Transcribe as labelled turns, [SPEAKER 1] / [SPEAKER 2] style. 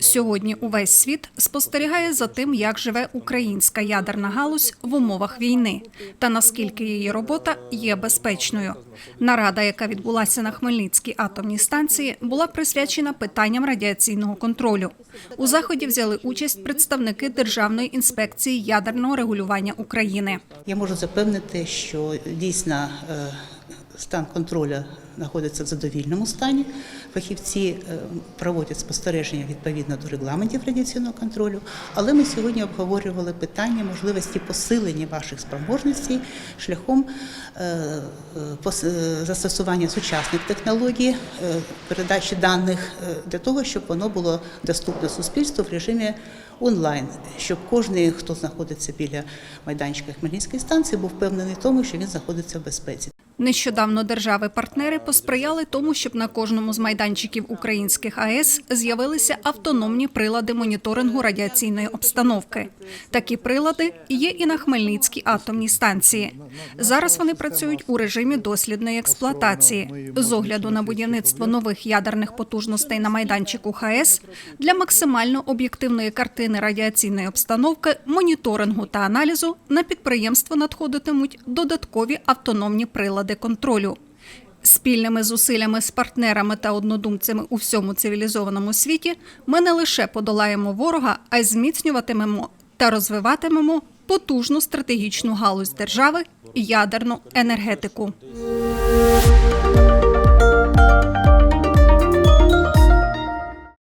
[SPEAKER 1] Сьогодні увесь світ спостерігає за тим, як живе українська ядерна галузь в умовах війни та наскільки її робота є безпечною. Нарада, яка відбулася на Хмельницькій атомній станції, була присвячена питанням радіаційного контролю. У заході взяли участь представники Державної інспекції ядерного регулювання України.
[SPEAKER 2] Я можу запевнити, що дійсно е, стан контролю знаходиться в задовільному стані. Фахівці е, проводять спостереження відповідно до регламентів радіаційного контролю. Але ми сьогодні обговорювали питання можливості посилення ваших спроможностей шляхом е, е, застосування сучасних технологій, передачі даних для того, щоб воно було доступне суспільству в режимі онлайн, щоб кожен, хто знаходиться біля майданчика Хмельницької станції, був впевнений в тому, що він знаходиться в безпеці.
[SPEAKER 1] Нещодавно держави-партнери посприяли тому, щоб на кожному з майданчиків українських АЕС з'явилися автономні прилади моніторингу радіаційної обстановки. Такі прилади є і на Хмельницькій атомній станції. Зараз вони працюють у режимі дослідної експлуатації. З огляду на будівництво нових ядерних потужностей на майданчику ХАЕС для максимально об'єктивної картини радіаційної обстановки, моніторингу та аналізу на підприємство надходитимуть додаткові автономні прилади контролю. Спільними зусиллями з партнерами та однодумцями у всьому цивілізованому світі ми не лише подолаємо ворога, а й зміцнюватимемо та розвиватимемо потужну стратегічну галузь держави ядерну енергетику.